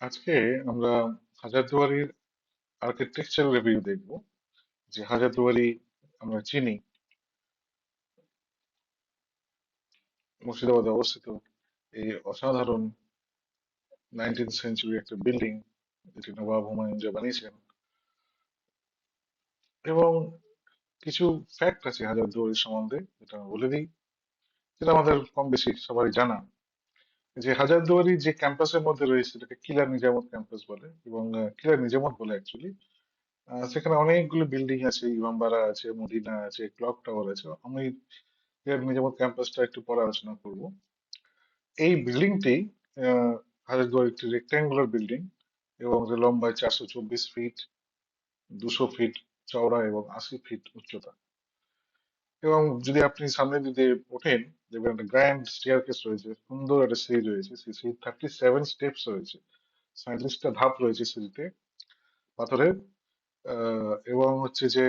আজকে আমরা হাজারদুয়ারির architecture review দেখব, যে হাজারদুয়ারি আমরা চিনি। মুর্শিদাবাদে অবস্থিত এই অসাধারণ নাইনটিন সেঞ্চুরি একটা বিল্ডিং যেটি নবাব হুমায়ুন যা বানিয়েছেন এবং কিছু ফ্যাক্ট আছে হাজারদুয়ারি সম্বন্ধে, যেটা আমি বলে দিই, যেটা আমাদের কম বেশি সবারই জানা। যে হাজারদুয়ারি যে ক্যাম্পাসের মধ্যে রয়েছে, সেটাকে কিলার নিজামত ক্যাম্পাস বলে এবং কিলার নিজামত বলে অ্যাকচুয়ালি সেখানে অনেকগুলো বিল্ডিং আছে, ইমামবাড়া আছে, মদিনা আছে ক্লক টাওয়ার আছে। আমি এর নিজামত ক্যাম্পাসটা একটু পরে আলোচনা করব। এই বিল্ডিংটি হাজারদুয়ার একটি রেক্ট্যাঙ্গুলার বিল্ডিং এবং লম্বায় চারশো চব্বিশ ফিট দুশো ফিট চওড়া এবং আশি ফিট উচ্চতা। এবং যদি আপনি সামনের দিকে ওঠেন, দেখবেন একটা গ্র্যান্ড স্টেয়ারকেস রয়েছে, সুন্দর একটা সিঁড়ি রয়েছে, সেই সিঁড়ি থার্টি সেভেন স্টেপস রয়েছে। সাঁত্রিশটা ধাপ রয়েছে সিঁড়িতে পাথরের এবং হচ্ছে যে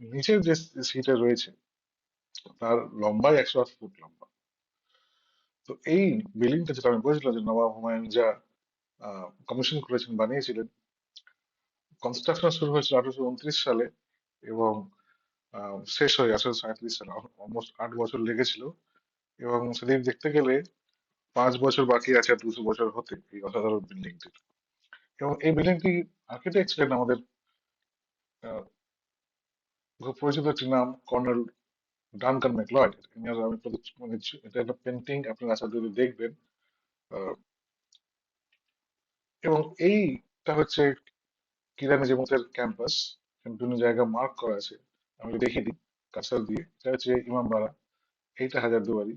নিচের যে সিঁড়িটা রয়েছে, তার লম্বাই একশো আট ফুট লম্বা। তো এই বিল্ডিংটা যেটা আমি বলেছিলাম যে নবাব হুমায়ুন যা কমিশন করেছেন, বানিয়েছিলেন কনস্ট্রাকশন শুরু হয়েছিল আঠারোশো উনত্রিশ সালে এবং শেষ হয়ে সাঁইত্রিশ অলমোস্ট আট বছর লেগেছিল। এবং সেদিন দেখতে গেলে পাঁচ বছর বাকি আছে, আর দুশো বছর হতে, এই অসাধারণ বিল্ডিংটির এবং এই বিল্ডিংটি আর্কিটেক্ট ছিলেন আমাদের পরিচিত একটি নাম, কর্নেল ডানকান ম্যাকলয়েড। আমি মানে এটা একটা পেন্টিং আপনার আশা যদি দেখবেন। এবং এইটা হচ্ছে কিরানি জেমতের ক্যাম্পাস বিভিন্ন জায়গা মার্ক করা আছে। আমি দেখিয়ে দিই কারসার দিয়ে। এটা হচ্ছে ইমামবাড়া, এইটা হাজারদুয়ারি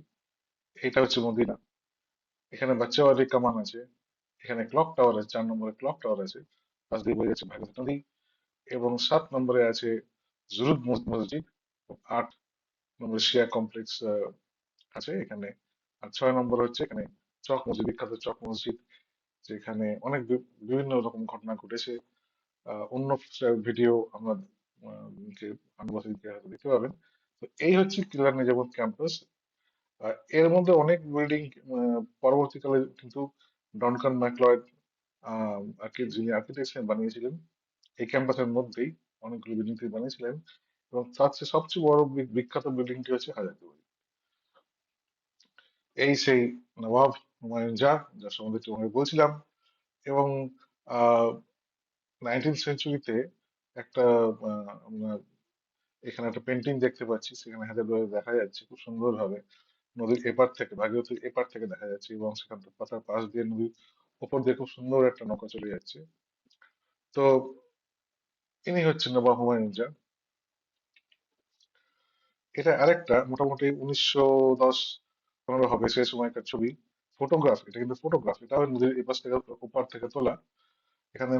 এইটা হচ্ছে মদিনা। এখানে বাচ্চাবাড়ি কামান আছে, এখানে ক্লক টাওয়ার আছে, চার নম্বরে ক্লক টাওয়ার আছে পাশ দিয়ে বয়ে যাচ্ছে ভাগীরথী নদী এবং সাত নম্বরে আছে জুরুদ মসজিদ, আট নম্বরে শিয়া কমপ্লেক্স আছে এখানে, আর ছয় নম্বর হচ্ছে এখানে চক মসজিদ, বিখ্যাত চক মসজিদ, যেখানে অনেক বিভিন্ন রকম ঘটনা ঘটেছে। অন্য ভিডিও আমরা যে আনুবাসিক হয়তো দেখতে পাবেন। তো এই হচ্ছে কিলার নিজামত ক্যাম্পাস। এর মধ্যে অনেক বিল্ডিং পরবর্তীকালে কিন্তু ডনকান ম্যাকলয়েড আর কি যিনি আর্কিটেকচার বানিয়েছিলেন। এই ক্যাম্পাসের মধ্যেই অনেকগুলো বিল্ডিং তিনি বানিয়েছিলেন এবং তার চেয়ে সবচেয়ে বড় বিখ্যাত বিল্ডিংটি হচ্ছে হাজারদুয়ারি। এই সেই নবাব হুমায়ুন যা যার সম্বন্ধে আগে বলছিলাম এবং, আহ নাইনটিন সেঞ্চুরিতে একটা আমরা এখানে একটা পেন্টিং দেখতে পাচ্ছি, সেখানে হাজারদুয়ারি দেখা যাচ্ছে, খুব সুন্দর ভাবে নদীর এপার থেকে, ভাগীরথীর এপার থেকে দেখা যাচ্ছে, এবং সেখান থেকে পাতার পাশ দিয়ে নদীর ওপর দিয়ে খুব সুন্দর একটা নৌকা চলে যাচ্ছে। তো ইনি হচ্ছেন নবাব হুমায়ুন যা এটা আরেকটা মোটামুটি উনিশশো দশ পনেরো হবে সেই সময়কার ছবি। ফটোগ্রাফ এটা কিন্তু ফটোগ্রাফ এটা নদীর এপাশ থেকে ওপার থেকে তোলা। এখানে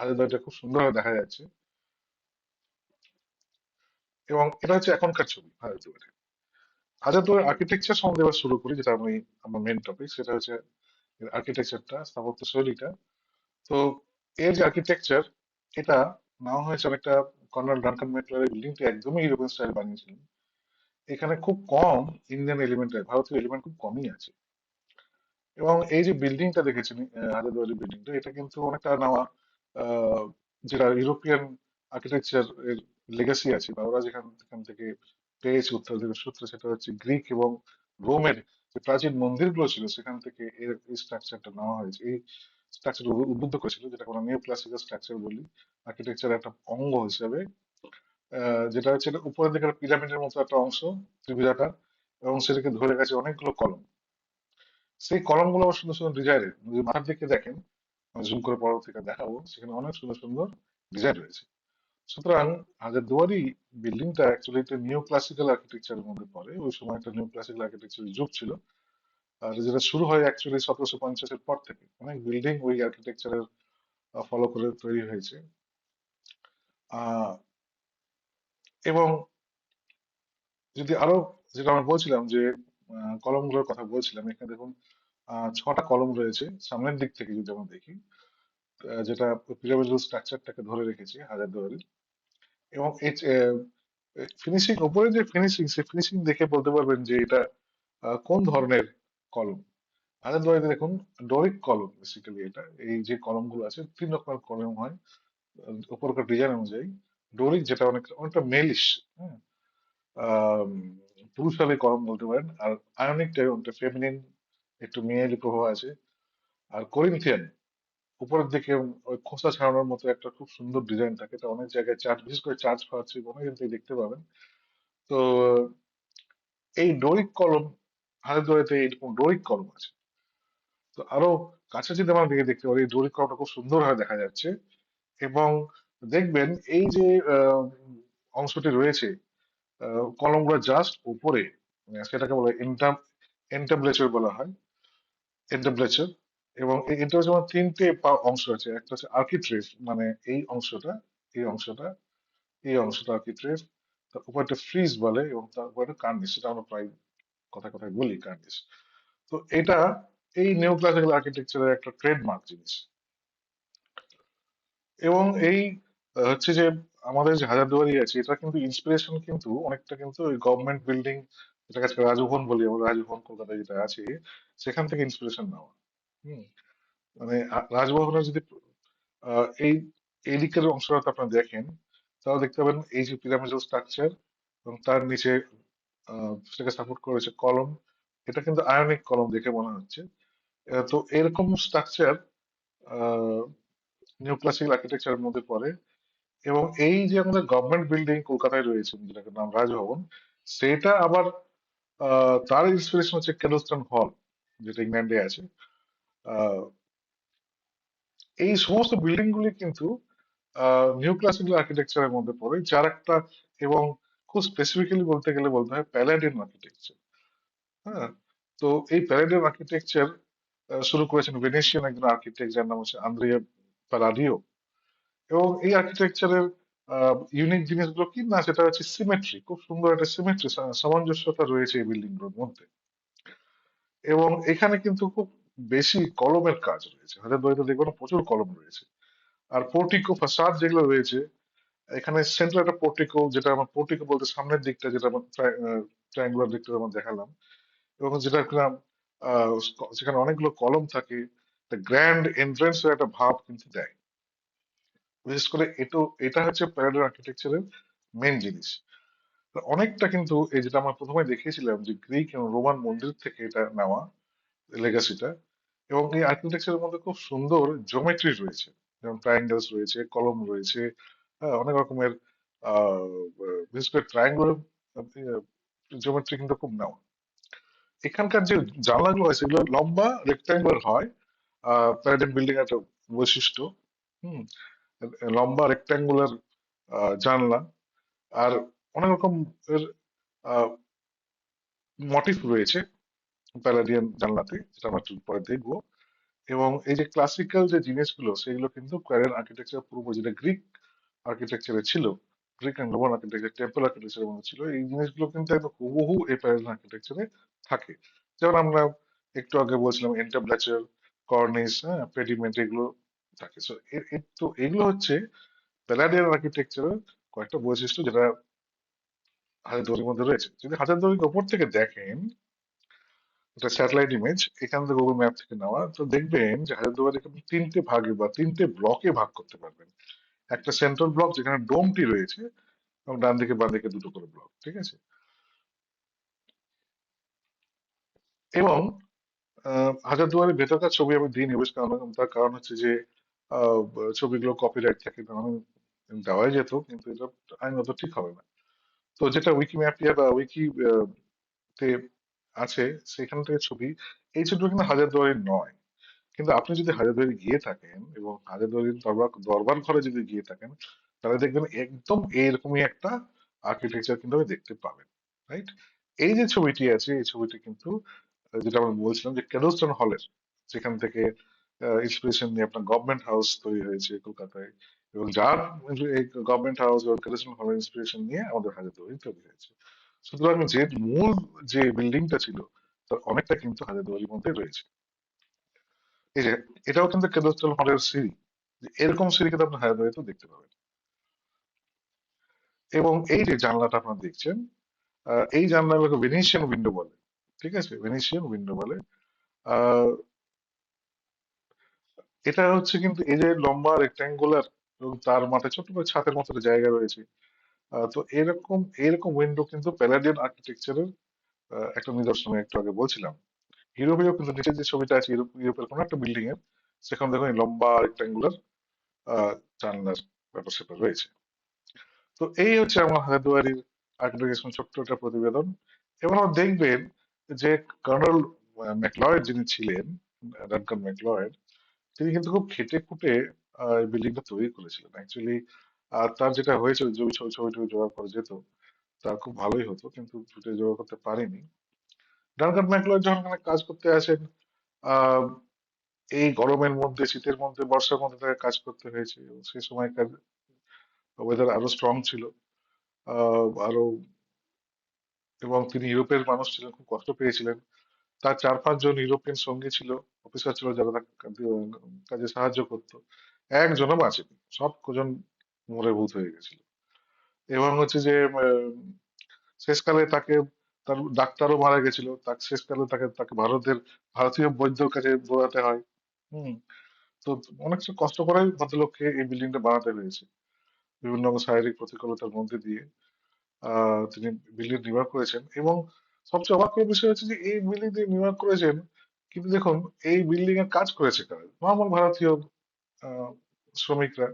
হাজারদুয়ারিটা খুব সুন্দরভাবে দেখা যাচ্ছে। এবং এটা হচ্ছে এখনকার ছবি হাজারদুয়ারি আর্কিটেকচার সম্বন্ধে এবার শুরু করি, যেটা আমি, আমার মেন টপিক সেটা হচ্ছে আর্কিটেকচারটা স্থাপত্য শৈলীটা। তো এর যে আর্কিটেকচার এটা নেওয়া হয়েছে অনেকটা কর্নেল ডানকান ম্যাকলারের বিল্ডিংটি একদমই ইউরোপিয়ান স্টাইল বানিয়েছিলেন। এখানে খুব কম ইন্ডিয়ান এলিমেন্ট ভারতীয় এলিমেন্ট খুব কমই আছে। এবং এই যে বিল্ডিংটা দেখেছেন হাজারদুয়ারি বিল্ডিংটা এটা কিন্তু অনেকটা নেওয়া যেটা ইউরোপিয়ান আর্কিটেকচার এর লেগাসি আছে, বা ওরা যেখান এখান থেকে পেয়েছে উত্তরাধিকার সূত্রে, সেটা হচ্ছে গ্রিক এবং রোমের যে প্রাচীন মন্দিরগুলো ছিল, সেখান থেকে এর, এই স্ট্রাকচারটা নেওয়া হয়েছে। এই স্ট্রাকচার উদ্বুদ্ধ করেছিল যেটা আমরা নিউ ক্লাসিক্যাল স্ট্রাকচার বলি। আর্কিটেকচার একটা অঙ্গ হিসেবে যেটা হচ্ছে উপরের দিকে পিরামিডের মতো একটা অংশ, ত্রিভুজাকার, এবং সেটাকে ধরে গেছে অনেকগুলো কলম। সেই কলমগুলো আবার সুন্দর সুন্দর ডিজাইনের যদি মাথার দিকে দেখেন জুম করে পরবর্তীতে দেখাবো, সেখানে অনেক সুন্দর সুন্দর ডিজাইন রয়েছে। সুতরাং হাজারদুয়ারি বিল্ডিংটা অ্যাকচুয়ালি একটা নিউ ক্লাসিক্যাল আর্কিটেকচারের মধ্যে পড়ে। ওই সময় একটা নিউ ক্লাসিক্যাল আর্কিটেকচারের যুগ ছিল। আর যেটা শুরু হয় অ্যাকচুয়ালি সতেরোশো পঞ্চাশের পর থেকে। অনেক বিল্ডিং ওই আর্কিটেকচারের ফলো করে তৈরি হয়েছে। এবং যদি আরও যেটা আমরা বলছিলাম যে কলমগুলোর কথা বলছিলাম, এখানে দেখুন ছটা কলম রয়েছে, সামনের দিক থেকে যদি আমরা দেখি যেটা পিরামিডাল স্ট্রাকচারটাকে ধরে রেখেছে হাজারদুয়ারি এবং ফিনিশিং উপরে যে ফিনিশিং সেই ফিনিশিং দেখে বলতে পারবেন যে এটা কোন ধরনের কলম? হাজারদুয়ারিতে দেখুন, ডোরিক কলম বেসিক্যালি এটা। এই যে কলমগুলো আছে, তিন রকমের কলম হয় উপরকার ডিজাইন অনুযায়ী। ডোরিক যেটা অনেক, অনেকটা মেলিশ হ্যাঁ পুরুষালী কলম বলতে পারেন, আর আয়নিক টাইপ অনেকটা ফেমিনিন একটু মেয়েলি প্রভাব আছে। আর করিন্থিয়ান উপরের দিকে ওই খোসা ছাড়ানোর মতো একটা খুব সুন্দর ডিজাইন থাকে। এটা অনেক জায়গায় চার্চ বিশেষ করে চার্চ ফার্চ অনেক জায়গায় দেখতে পাবেন। তো, এই ডোরিক কলম হাজারদুয়ারিতে এইরকম ডোরিক কলম আছে। তো আরও কাছে যদি আমরা দিকে দেখতে পারি ডোরিক কলমটা খুব সুন্দর ভাবে দেখা যাচ্ছে। এবং দেখবেন এই যে অংশটি রয়েছে কলমগুলো জাস্ট উপরে সেটাকে বলে এন্টাম এন্টাবলেচার বলা হয়। এন্টাবলেচার এবং এই এন্টাবলেচার তিনটে পা- অংশ আছে। একটা হচ্ছে আর্কিট্রেভ মানে এই অংশটা এই অংশটা এই অংশটা তার উপরটা ফ্রিজ বলে এবং তার উপরে কার্নিশ সেটা আমরা প্রায় কথা কথায় বলি তো এটা, এই নিউ ক্লাসিক্যাল আর্কিটেকচারের একটা ট্রেডমার্ক জিনিস। এবং এই হচ্ছে যে আমাদের যে হাজারদুয়ারি আছে, এটা কিন্তু ইন্সপিরেশন কিন্তু অনেকটা কিন্তু ওই গভর্নমেন্ট বিল্ডিং যেটাকে আজকে রাজভবন বলি আমরা, রাজভবন কলকাতায় যেটা আছে, সেখান থেকে ইন্সপিরেশন নেওয়া। হুম। মানে রাজভবনের যদি এই এই দিকের অংশটা আপনারা দেখেন, তাহলে দেখতে পাবেন এই যে পিরামিডাল স্ট্রাকচার এবং তার নিচে সেটাকে সাপোর্ট করেছে কলম। এটা কিন্তু আয়নিক কলম দেখে মনে হচ্ছে। তো এরকম স্ট্রাকচার নিউ ক্লাসিক্যাল আর্কিটেকচারের মধ্যে পড়ে এবং এই যে আমাদের গভর্নমেন্ট বিল্ডিং কলকাতায় রয়েছে, যেটাকে নাম রাজভবন, সেটা আবার তার ইন্সপিরেশন হচ্ছে কেডলস্টন হল যেটা ইংল্যান্ডে আছে। আহ, এই সমস্ত বিল্ডিং গুলি কিন্তু নিউ ক্লাসিক্যাল আর্কিটেকচারের মধ্যে পড়ে যার একটা এবং খুব স্পেসিফিক্যালি বলতে গেলে বলতে হয় প্যালাডিয়ান আর্কিটেকচার হ্যাঁ তো এই প্যালাডিয়ান আর্কিটেকচার শুরু করেছেন ভেনেশিয়ান একজন আর্কিটেক্ট যার নাম হচ্ছে আন্দ্রিয়া প্যালাডিও এবং এই আর্কিটেকচারের ইউনিক জিনিসগুলো কি? না, সেটা হচ্ছে সিমেট্রি খুব সুন্দর একটা সিমেট্রি সামঞ্জস্যতা রয়েছে এই বিল্ডিংগুলোর মধ্যে। এবং এখানে কিন্তু খুব বেশি কলমের কাজ রয়েছে। হাজারদুয়ারিতে দেখবেন প্রচুর কলম রয়েছে। আর পোর্টিকো ফাসাদ যেগুলো রয়েছে, এখানে সেন্ট্রাল একটা পোর্টিকো যেটা আমার পোর্টিকো বলতে সামনের দিকটা, যেটা আমার ট্রায়াঙ্গুলার দিকটা যেমন দেখালাম। এবং যেটা কিনা যেখানে অনেকগুলো কলম থাকে গ্র্যান্ড এন্ট্রান্স একটা ভাব কিন্তু দেয়। বিশেষ করে এটো এটা হচ্ছে প্যারাডাইম আর্কিটেকচারের মেন জিনিস। অনেকটা কিন্তু এই যেটা আমরা প্রথমে দেখিয়েছিলাম যে গ্রিক এবং রোমান মন্দির থেকে এটা নেওয়া লেগাসিটা এবং এই আর্কিটেকচারের মধ্যে খুব সুন্দর জিওমেট্রি রয়েছে। যেমন ট্রায়াঙ্গেলস রয়েছে কলম রয়েছে হ্যাঁ, অনেক রকমের বিশেষ করে ট্রায়াঙ্গুলার জিওমেট্রি কিন্তু খুব নেওয়া। এখানকার যে জানলাগুলো হয় সেগুলো লম্বা রেক্টাঙ্গুলার হয় আহ প্যারাডাইম বিল্ডিং একটা বৈশিষ্ট্য হুম লম্বা রেক্টাঙ্গুলার জানলা আর অনেক রকম এর মোটিফ রয়েছে প্যালাডিয়ান জানলাতে, যেটা আমরা একটু পরে দেখব। এবং এই যে ক্লাসিক্যাল যে জিনিসগুলো, সেগুলো কিন্তু কোয়ারিয়ান আর্কিটেকচার পূর্ব যেটা গ্রিক আর্কিটেকচারে ছিল Greek and Roman architecture temple আর্কিটেকচারের মধ্যে ছিল, এই জিনিসগুলো কিন্তু একদম হুবহু এই প্যারাডিয়ান আর্কিটেকচারে থাকে। যেমন আমরা একটু আগে বলছিলাম এন্টাব্লাচার কর্নিস হ্যাঁ পেডিমেন্ট এগুলো থাকে সো তো এগুলো হচ্ছে প্যালাডিয়ান আর্কিটেকচারের কয়েকটা বৈশিষ্ট্য যেটা হাজারদুয়ারির মধ্যে রয়েছে। যদি হাজারদুয়ারির ওপর থেকে দেখেন এটা স্যাটেলাইট ইমেজ এখান থেকে গুগল ম্যাপ থেকে নেওয়া তো দেখবেন যে হাজারদুয়ারিকে আপনি তিনটে ভাগে বা তিনটে ব্লকে ভাগ করতে পারবেন। একটা সেন্ট্রাল ব্লক যেখানে ডোমটি রয়েছে এবং ডান দিকে বাম দিকে দুটো করে ব্লক ঠিক আছে? এবং আহ, হাজারদুয়ারির ভেতরকার ছবি আমি দিই নিবেশ কারণ তার কারণ হচ্ছে যে ছবিগুলো কপিরাইট থাকে দেওয়াই যেত, কিন্তু এটা আইনত ঠিক হবে না। তো যেটা উইকিম্যাপিয়া বা উইকি তে আছে, সেখান থেকে ছবি, এই ছবিটা কিন্তু হাজারদুয়ারির নয়। কিন্তু আপনি যদি হাজারদুয়ারি গিয়ে থাকেন, এবং হাজারদুয়ারির দরবার দরবার ঘরে যদি গিয়ে থাকেন, তাহলে দেখবেন একদম এইরকমই একটা আর্কিটেকচার কিন্তু আপনি দেখতে পাবেন রাইট এই যে ছবিটি আছে, এই ছবিটি কিন্তু, যেটা আমরা বলছিলাম যে কেডলস্টন হলের, যেখান থেকে ইন্সপিরেশন নিয়ে আপনার গভর্নমেন্ট হাউস তৈরি হয়েছে কলকাতায়। এবং যার এই গভর্নমেন্ট হাউস এবং কেডলস্টন হলের ইন্সপিরেশন নিয়ে আমাদের হাজারদুয়ারি তৈরি হয়েছে। সুতরাং যে মূল যে বিল্ডিংটা ছিল, তার অনেকটা কিন্তু হাজারদুয়ারির মধ্যে রয়েছে। এই যে, এটাও কিন্তু কেডলস্টন হলের সিঁড়ি। এরকম সিঁড়ি কিন্তু আপনি হাজারদুয়ারিতেও দেখতে পাবেন। এবং এই যে জানলাটা আপনারা দেখছেন এই জানলাগুলোকে ভেনিসিয়ান উইন্ডো বলে। ঠিক আছে? ভেনিসিয়ান উইন্ডো বলে। আহ এটা হচ্ছে কিন্তু এই যে লম্বা রেক্ট্যাঙ্গুলার এবং তার মাথায় ছোট্ট করে ছাতের মতো জায়গা রয়েছে। তো এরকম এরকম উইন্ডো কিন্তু প্যালাডিয়ান আর্কিটেকচারের একটা নিদর্শন একটু আগে বলছিলাম। ইউরোপেও কিন্তু নিচে যে ছবিটা আছে ইউরোপ ইউরোপের কোনো একটা বিল্ডিং এর, সেখানে দেখুন লম্বা রেক্ট্যাঙ্গুলার জানলার ব্যাপার স্যাপার রয়েছে। তো এই হচ্ছে আমার হাজারদুয়ারির আর্কিটেকচার ছোট্ট একটা প্রতিবেদন। এবং দেখবেন যে কর্নেল ম্যাকলয়েড যিনি ছিলেন ডানকান ম্যাকলয়েড তিনি কিন্তু খুব খেটে খুঁটে এই বিল্ডিংটা তৈরি করেছিলেন। অ্যাকচুয়ালি তার যেটা হয়েছিল যে, ওই ছবি ছবিটবি জোগাড় করা যেত তার খুব ভালোই হতো, কিন্তু ছুটে জোগাড় করতে পারেনি। ডানকান ম্যাকলয়েড যখন এখানে কাজ করতে আসেন এই গরমের মধ্যে, শীতের মধ্যে, বর্ষার মধ্যে তাকে কাজ করতে হয়েছে সেই সময়কার ওয়েদার আরও স্ট্রং ছিল আরও, এবং তিনি ইউরোপের মানুষ ছিলেন, খুব কষ্ট পেয়েছিলেন। তার চার পাঁচজন ইউরোপিয়ান সঙ্গী ছিল অফিসার ছিল যারা কাজে সাহায্য করতো। একজনও বাঁচেনি। সব কজন মরে ভূত হয়ে গেছিল। এবং হচ্ছে যে শেষকালে তাকে তার ডাক্তারও মারা গেছিল। তাকে শেষকালে তাকে তাকে ভারতের, ভারতীয় বৈদ্যর কাছে দৌড়াতে হয়। হম। তো অনেক কষ্ট করে ভদ্রলোককে এই বিল্ডিংটা বানাতে হয়েছে। বিভিন্ন শারীরিক প্রতিকূলতার মধ্যে দিয়ে, আহ, তিনি বিল্ডিং নির্মাণ করেছেন। এবং সবচেয়ে অবাক করার বিষয় হচ্ছে যে, এই বিল্ডিং তিনি নির্মাণ করেছেন কিন্তু দেখুন, এই বিল্ডিং এর কাজ করেছে কারা? নর্মাল ভারতীয় শ্রমিকরা।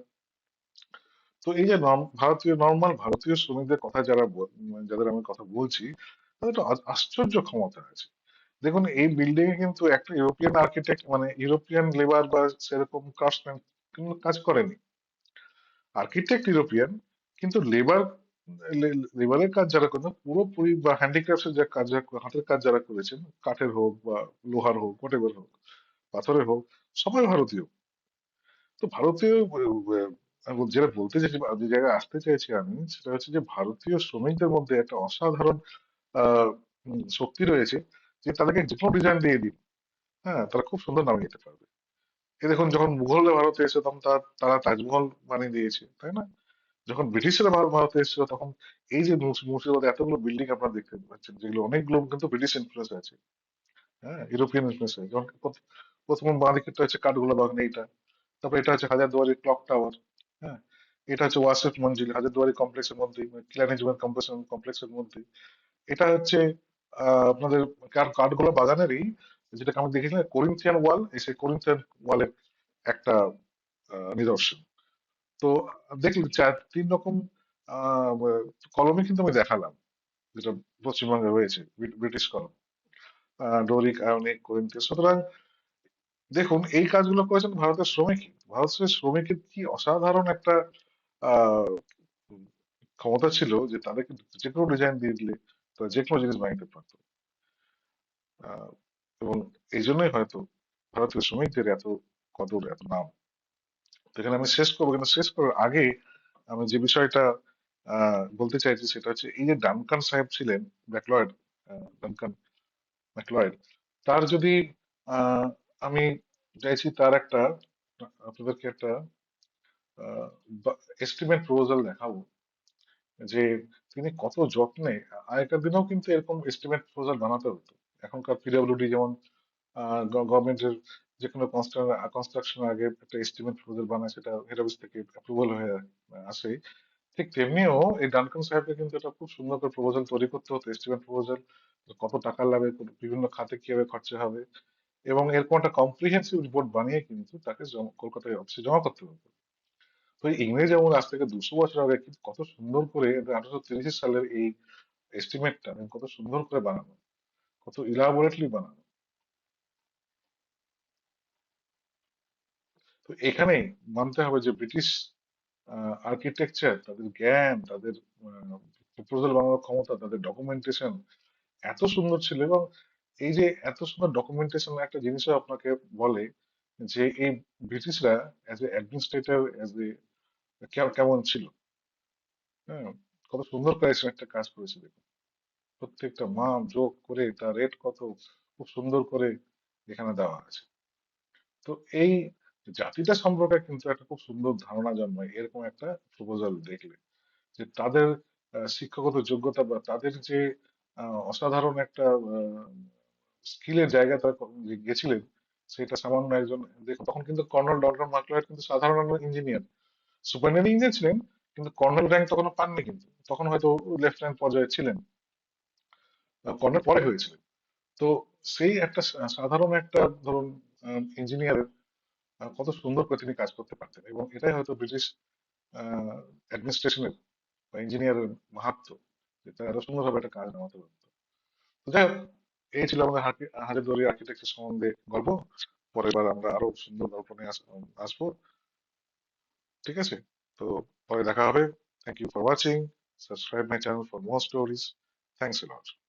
তো এই যে ভারতীয় নর্মাল ভারতীয় শ্রমিকদের কথা যারা মানে যাদের আমি কথা বলছি, তাদের তো আশ্চর্য ক্ষমতা আছে। দেখুন, এই বিল্ডিং এ কিন্তু একটা ইউরোপিয়ান আর্কিটেক্ট মানে ইউরোপিয়ান লেবার বা সেরকম ক্রাফটসম্যান কাজ করেনি। আর্কিটেক্ট ইউরোপিয়ান কিন্তু লেবার লেবারের কাজ যারা করেন পুরোপুরি বা হ্যান্ডিক্রাফটস এর যা কাজ হাতের কাজ যারা করেছেন, কাঠের হোক বা লোহার হোক হোয়াট হোক, পাথরের হোক, সবাই ভারতীয়। তো ভারতীয় যেটা বলতে চাইছি যে জায়গায় আসতে চাইছি আমি, সেটা হচ্ছে যে ভারতীয় শ্রমিকদের মধ্যে একটা অসাধারণ শক্তি রয়েছে যে তাদেরকে যে কোনো ডিজাইন দিয়ে দিন। হ্যাঁ তারা খুব সুন্দর নামিয়ে নিতে পারবে। এই দেখুন, যখন মুঘলরা ভারতে এসে তখন তারা তাজমহল বানিয়ে দিয়েছে, তাই না? যখন ব্রিটিশরা ভারত, ভারতে এসেছিল, তখন এই যে মুর্শি- মুর্শিদাবাদে এতগুলো বিল্ডিং আপনারা দেখতে পাচ্ছেন, যেগুলো অনেকগুলো কিন্তু ব্রিটিশ ইনফ্লুয়েন্স আছে। হ্যাঁ ইউরোপিয়ান ইনফ্লুয়েন্স আছে। যেমন প্রথ- প্রথম বাঁ দিকেরটা হচ্ছে কাঠগোলা বাগান এইটা। তারপর এটা হচ্ছে হাজারদুয়ারি ক্লক টাওয়ার হ্যাঁ। এটা হচ্ছে ওয়াসেফ মঞ্জিল, হাজারদুয়ারি কমপ্লেক্সের মধ্যে কিলানিজমেন্ট কমপ্লেক্স কমপ্লেক্সের মধ্যে। এটা হচ্ছে আপনাদের কাঠ কাঠগোলা বাগানেরই যেটাকে আমি দেখেছিলাম করিন্থিয়ান ওয়াল এই সেই করিন্থিয়ান ওয়ালের একটা নিদর্শন। তো দেখলেন চার তিন রকম, আহ, কলমই কিন্তু আমি দেখালাম, যেটা পশ্চিমবঙ্গে রয়েছে ব্রিটিশ কলম ডোরিক, আয়নিক করিন্থীয় সুতরাং দেখুন, এই কাজগুলো করেছেন ভারতের শ্রমিক ভারতের শ্রমিকের কি অসাধারণ একটা ক্ষমতা ছিল যে তাদেরকে যে কোনো ডিজাইন দিয়ে দিলে তারা যে কোনো জিনিস বানাতে পারতো। এবং এই জন্যই হয়তো ভারতীয় শ্রমিকদের এত কদর, এত নাম। এখানে আমি শেষ করব, কিন্তু শেষ করার আগে আমি যে বিষয়টা বলতে চাইছি সেটা হচ্ছে এই যে ডানকান সাহেব ছিলেন ম্যাকলয়েড ডানকান ম্যাকলয়েড তার যদি আমি চাইছি তার একটা, আপনাদেরকে একটা এস্টিমেট প্রপোজাল দেখাবো যে তিনি কত যত্নে, আগেকার দিনেও কিন্তু এরকম এস্টিমেট প্রপোজাল বানাতে হতো। এখনকার পিডব্লিউডি যেমন গভর্নমেন্টের যে কোনো কনস্ট্রাকশন আগে একটা এস্টিমেট প্রপোজাল বানায়, সেটা হেড অফিস থেকে অ্যাপ্রুভাল হয়ে আসে। ঠিক তেমনিও এই ডানকান সাহেবকে কিন্তু একটা খুব সুন্দর করে প্রপোজাল তৈরি করতে হতো এস্টিমেট প্রপোজাল কত টাকা লাগবে বিভিন্ন খাতে কীভাবে খরচা হবে। এবং এরকম একটা কম্প্রিহেন্সিভ রিপোর্ট বানিয়ে কিন্তু তাকে কলকাতায় অফিসে জমা করতে হতো। তো ইংরেজ যেমন আজ থেকে দুশো বছর আগে কিন্তু কত সুন্দর করে আঠারোশো তিরিশ সালের এই এস্টিমেটটা কত সুন্দর করে বানানো, কত ইলাবোরেটলি বানানো। তো এখানে মানতে হবে যে ব্রিটিশ আর্কিটেকচার তাদের জ্ঞান, তাদের প্রপোজাল বানানোর ক্ষমতা, তাদের ডকুমেন্টেশন এত সুন্দর ছিল এবং এই যে এত সুন্দর ডকুমেন্টেশন একটা জিনিসও আপনাকে বলে যে এই ব্রিটিশরা as a administrator as a কেমন ছিল। হ্যাঁ কত সুন্দর করে একটা কাজ করেছে দেখুন। প্রত্যেকটা মাপ যোগ করে তার রেট কত, খুব সুন্দর করে এখানে দেওয়া আছে। তো এই জাতিটা সম্পর্কে কিন্তু একটা খুব সুন্দর ধারণা জন্মায়, এরকম একটা প্রপোজাল দেখলে। যে তাদের শিক্ষাগত যোগ্যতা বা তাদের যে অসাধারণ একটা স্কিলের জায়গায় তারা গেছিলেন, সেটা সামান্য একজন তখন কিন্তু কর্নেল ডক্টর মার্কলাইট কিন্তু সাধারণ ইঞ্জিনিয়ার সুপারিনটেন্ডেন্ট ইঞ্জিনিয়ার ছিলেন, কিন্তু কর্নেল র্যাঙ্ক তখনও পাননি কিন্তু। তখন হয়তো লেফটেন্যান্ট পর্যায়ে ছিলেন। কর্নেল পরে হয়েছিলেন। তো সেই একটা সাধারণ একটা, ধরুন ইঞ্জিনিয়ারের কত সুন্দর করে তিনি কাজ করতে পারতেন। এবং এটাই হয়তো ব্রিটিশ অ্যাডমিনিস্ট্রেশনের বা ইঞ্জিনিয়ারের মাহাত্ম যে তারা সুন্দরভাবে একটা কাজ নামাতে পারত। তো যাই এই ছিল আমাদের হাজারদুয়ারি আর্কিটেকচার সম্বন্ধে গল্প। পরের বার আমরা আরও সুন্দর গল্প নিয়ে আস- আসব। ঠিক আছে? তো পরে দেখা হবে। Thank you for watching subscribe my channel for more stories thanks lot